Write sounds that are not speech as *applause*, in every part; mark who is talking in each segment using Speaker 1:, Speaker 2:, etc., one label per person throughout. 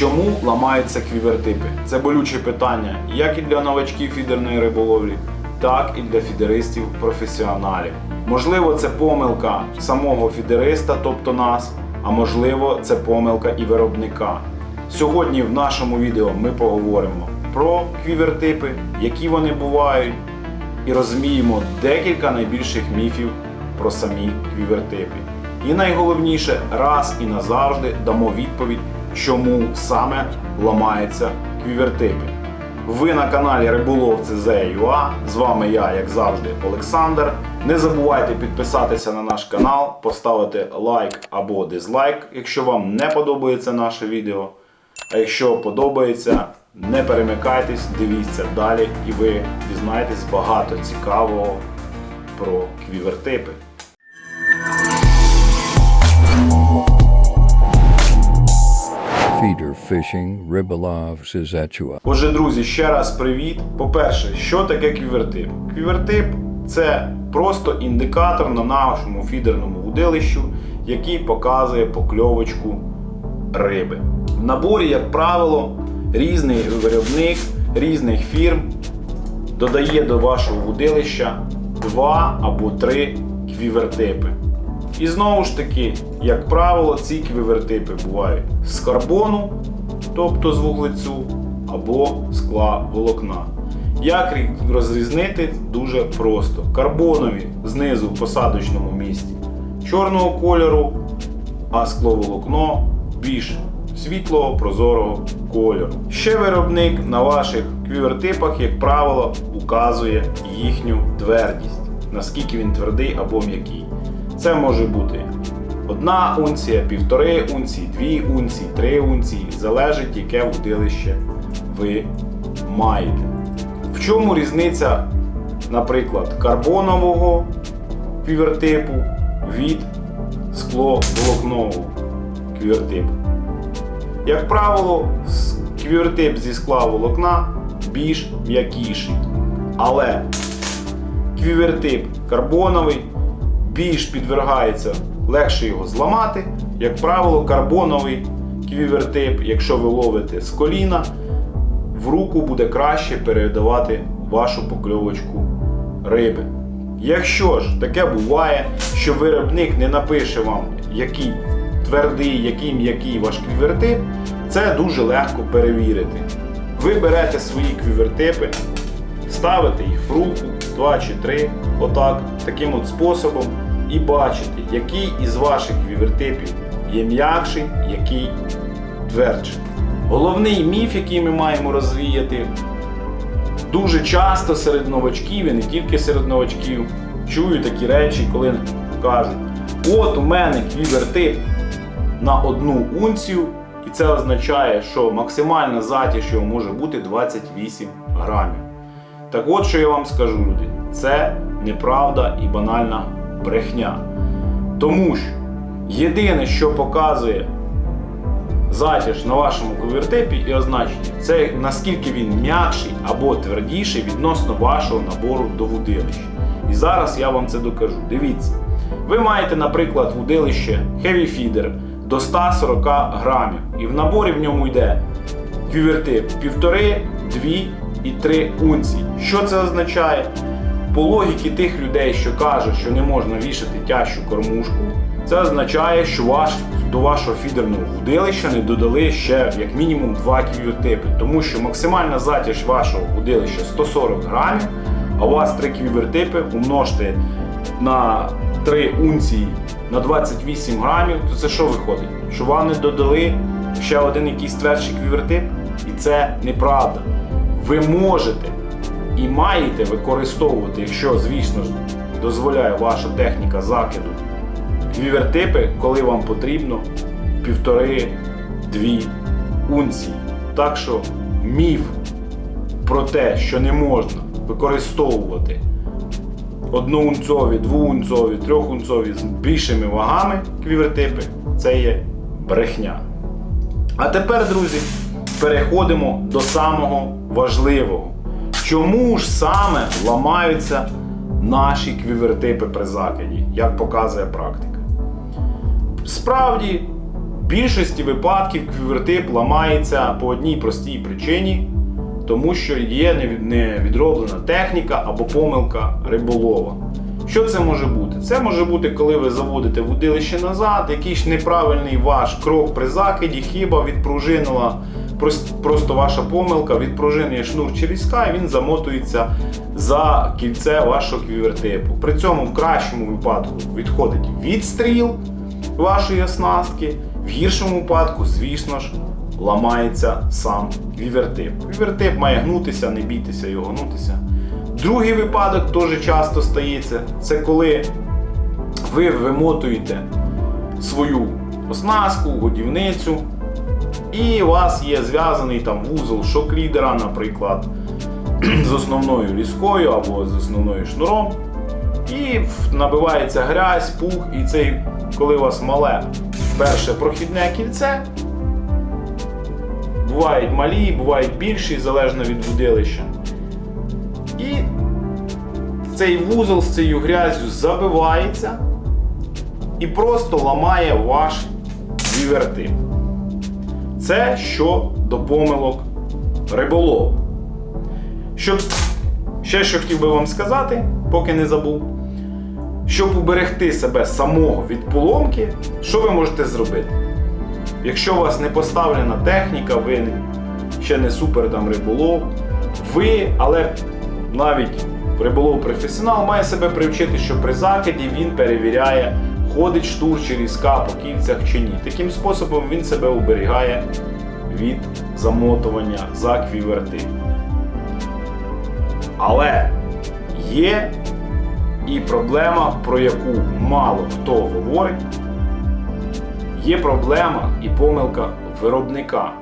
Speaker 1: Чому ламаються квівертипи? Це болюче питання як і для новачків фідерної риболовлі, так і для фідеристів професіоналів. Можливо, це помилка самого фідериста, тобто нас, а можливо, це помилка і виробника. Сьогодні в нашому відео ми поговоримо про квівертипи, які вони бувають, і розуміємо декілька найбільших міфів про самі квівертипи. І найголовніше, раз і назавжди дамо відповідь, чому саме ламаються квівертипи. Ви на каналі Риболовці ZUA. З вами я, як завжди, Олександр. Не забувайте підписатися на наш канал, поставити лайк або дизлайк, якщо вам не подобається наше відео. А якщо подобається, не перемикайтесь, дивіться далі, і ви дізнаєтесь багато цікавого про квівертипи.
Speaker 2: Feeder fishing, Ribolov, Sizetua.
Speaker 1: Отже, друзі, ще раз привіт. По-перше, що таке квівертип? Квівертип це просто індикатор на нашому фідерному удилищу, який показує покльовочку риби. В наборі, як правило, різний виробник різних фірм додає до вашого вудилища два або три квівертипи. І знову ж таки, як правило, ці квівертипи бувають з карбону, тобто з вуглецю, або скла волокна. Як розрізнити дуже просто. Карбонові знизу в посадочному місці чорного кольору, а скловолокно більш світлого прозорого кольору. Ще виробник на ваших квівертипах, як правило, указує їхню твердість, наскільки він твердий або м'який. Це може бути одна унція, півтори унції, дві унції, три унції, залежить, яке удилище ви маєте. В чому різниця, наприклад, карбонового квівертипу від скловолокнового квівертипу? Як правило, квівертип зі скла волокна більш м'якіший. Але квівертип карбоновий більш підвергається, легше його зламати. Як правило, карбоновий квівертип, якщо ви ловите з коліна, в руку буде краще передавати вашу покльовочку риби. Якщо ж таке буває, що виробник не напише вам, який твердий, який м'який ваш квівертип, це дуже легко перевірити. Ви берете свої квівертипи, ставите їх в руку, два чи три, отак, таким от способом, і бачите, який із ваших квівертипів є м'якший, який твердший. Головний міф, який ми маємо розвіяти, дуже часто серед новачків і не тільки серед новачків чую такі речі, коли кажуть: от у мене квівертип на одну унцію, і це означає, що максимальна затяж його може бути 28 грамів. Так от що я вам скажу, люди, це неправда і банальна брехня. Тому що єдине, що показує затяж на вашому ковертипі і означення, це наскільки він м'якший або твердіший відносно вашого набору до вудилища. І зараз я вам це докажу. Дивіться, ви маєте, наприклад, вудилище Heavy Feeder до 140 грамів, і в наборі в ньому йде квівертип 1,5, 2 і 3 унції. Що це означає? По логіки тих людей, що кажуть, що не можна вішати тяжчу кормушку, це означає, що ваш, до вашого фідерного вудилища не додали ще як мінімум 2 квівертипи, тому що максимальна затяж вашого вудилища 140 грамів, а у вас 3 квівертипи умножте на 3 унції на 28 грамів, то це що виходить? Що вам не додали ще один якийсь твердший квівертип? І це неправда. Ви можете і маєте використовувати, якщо, звісно ж, дозволяє ваша техніка закиду, квівертипи, коли вам потрібно півтори-дві унції. Так що міф про те, що не можна використовувати одноунцові, двоунцові, трьохунцові з більшими вагами квівертипи, це є брехня. А тепер, друзі, переходимо до самого важливого. Чому ж саме ламаються наші квівертипи при закиді, як показує практика? Справді, в більшості випадків квівертип ламається по одній простій причині, тому що є невідроблена техніка або помилка риболова. Що це може бути? Це може бути, коли ви заводите вудилище назад, якийсь неправильний ваш крок при закиді, хіба відпружинила просто ваша помилка, відпружинює шнур через і він замотується за кільце вашого квівертипу. При цьому в кращому випадку відходить відстріл вашої оснастки, в гіршому випадку, звісно ж, ламається сам квівертип. Квівертип має гнутися, не бійтеся його гнутися. Другий випадок теж часто стається. Це коли ви вимотуєте свою оснастку, годівницю, і у вас є зв'язаний там вузол шок-лідера, наприклад, *clears throat* з основною ліскою або з основною шнуром. І набивається грязь, пух, і цей, коли у вас мале перше прохідне кільце, бувають малі, бувають більші, залежно від вудилища. І цей вузол з цією грязю забивається і просто ламає ваш вівертип. Це що до помилок риболову. Щоб ще що хотів би вам сказати, поки не забув. Щоб уберегти себе самого від поломки, що ви можете зробити? Якщо у вас не поставлена техніка, ви ще не супер там риболов, ви, але навіть риболов професіонал має себе привчити, що при закиді він перевіряє, ходить штур чи різка по кільцях чи ні. Таким способом він себе уберігає від замотування за квіверти. Але є і проблема, про яку мало хто говорить. Є проблема і помилка виробника.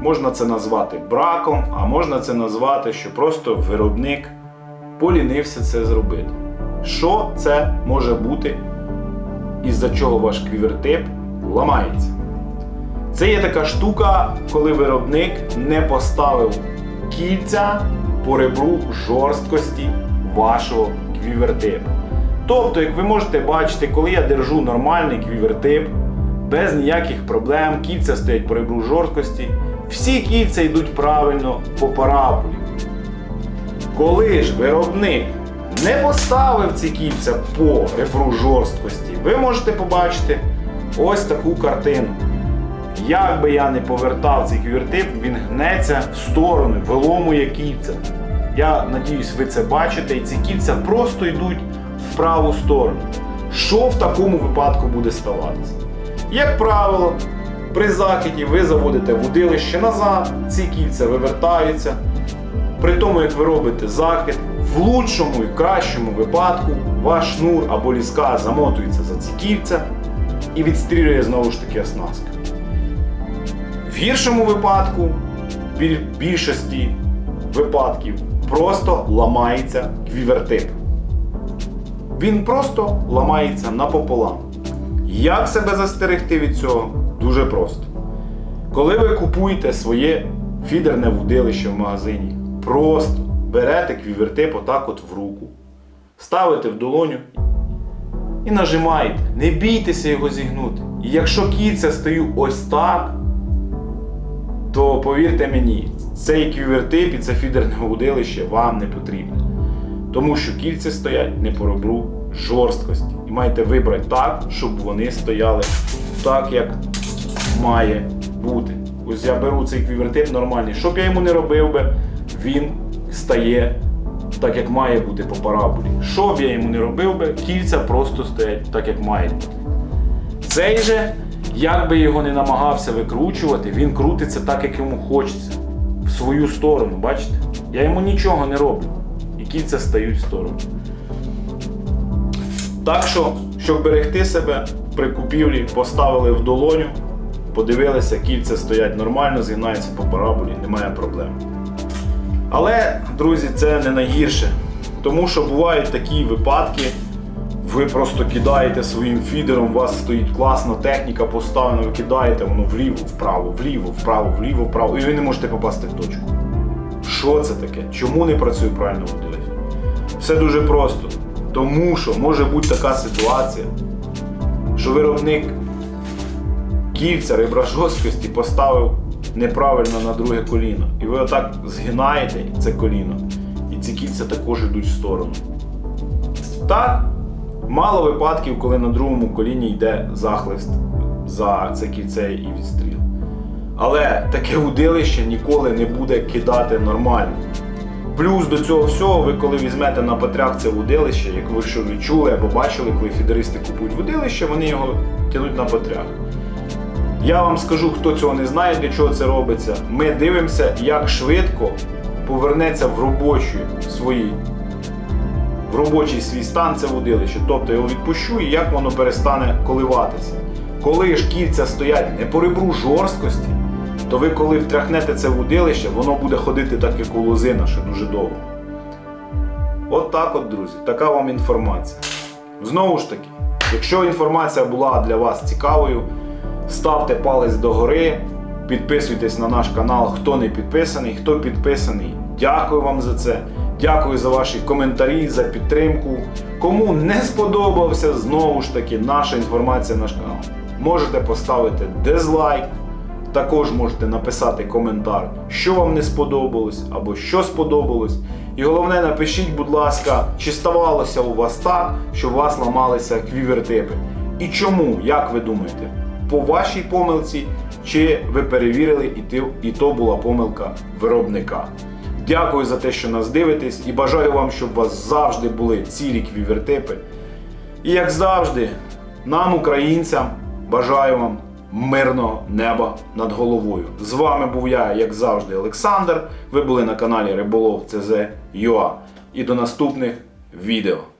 Speaker 1: Можна це назвати браком, а можна це назвати, що просто виробник полінився це зробити. Що це може бути, із-за чого ваш квівертип ламається? Це є така штука, коли виробник не поставив кільця по ребру жорсткості вашого квівертипу. Тобто, як ви можете бачити, коли я держу нормальний квівертип, без ніяких проблем, кільця стоять по ребру жорсткості, всі кільця йдуть правильно по параболі. Коли ж виробник не поставив ці кільця по ребру жорсткості, ви можете побачити ось таку картину. Як би я не повертав цей квівертип, він гнеться в сторони, виломує кільця. Я надіюсь, ви це бачите, і ці кільця просто йдуть в праву сторону. Що в такому випадку буде ставатися? Як правило, при закиді ви заводите вудилище назад, ці кільця вивертаються. При тому, як ви робите закид, в лучшому і кращому випадку ваш шнур або ліска замотується за ці кільця і відстрілює знову ж таки оснастка. В гіршому випадку, в більшості випадків, просто ламається квівертип. Він просто ламається напополам. Як себе застерегти від цього? Дуже просто. Коли ви купуєте своє фідерне вудилище в магазині, просто берете квівертип отак от в руку, ставите в долоню і нажимаєте. Не бійтеся його зігнути. І якщо кільця стою ось так, то повірте мені, цей квівертип і це фідерне вудилище вам не потрібне. Тому що кільця стоять не по ребру жорсткості. І маєте вибрати так, щоб вони стояли так, як має бути. Ось я беру цей квівертип нормальний. Щоб я йому не робив би, він стає так, як має бути по параболі. Що б я йому не робив би, кільця просто стоять так, як має бути. Цей же, як би його не намагався викручувати, він крутиться так, як йому хочеться. В свою сторону, бачите? Я йому нічого не роблю. І кільця стають в сторону. Так що, щоб берегти себе, при купівлі поставили в долоню, подивилися, кільця стоять нормально, згинаються по параболі, немає проблем. Але, друзі, це не найгірше. Тому що бувають такі випадки, ви просто кидаєте своїм фідером, у вас стоїть класна техніка поставлена, ви кидаєте воно вліво, вправо, вліво, вправо, вліво, вправо, і ви не можете попасти в точку. Що це таке? Чому не працює правильно вудилище? Все дуже просто. Тому що може бути така ситуація, що виробник кільця ребра жорсткості поставив неправильно на друге коліно. І ви отак згинаєте це коліно, і ці кільця також йдуть в сторону. Так, мало випадків, коли на другому коліні йде захлист за це кільце і відстріл. Але таке удилище ніколи не буде кидати нормально. Плюс до цього всього, ви коли візьмете на патрях це вудилище, як ви що відчули або бачили, коли фідеристи купують вудилище, вони його тянуть на патрях. Я вам скажу, хто цього не знає, для чого це робиться. Ми дивимося, як швидко повернеться в робочі свої, в робочий свій стан це вудилище. Тобто я його відпущу і як воно перестане коливатися. Коли ж кільця стоять не по ребру жорсткості, то ви коли втряхнете це вудилище, воно буде ходити так, як у лозина, ще дуже довго. От так от, друзі, така вам інформація. Знову ж таки, якщо інформація була для вас цікавою, ставте палець догори, підписуйтесь на наш канал, хто не підписаний, хто підписаний. Дякую вам за це. Дякую за ваші коментарі, за підтримку. Кому не сподобався знову ж таки наша інформація, наш канал, можете поставити дизлайк. Також можете написати коментар, що вам не сподобалось або що сподобалось. І головне, напишіть, будь ласка, чи ставалося у вас так, що у вас ламалися квівертипи. І чому, як ви думаєте, по вашій помилці, чи ви перевірили, і, то була помилка виробника. Дякую за те, що нас дивитесь, і бажаю вам, щоб у вас завжди були цілі квівертипи. І як завжди, нам, українцям, бажаю вам мирного неба над головою. З вами був я, як завжди, Олександр. Ви були на каналі Риболов ЦЗ. І до наступних відео.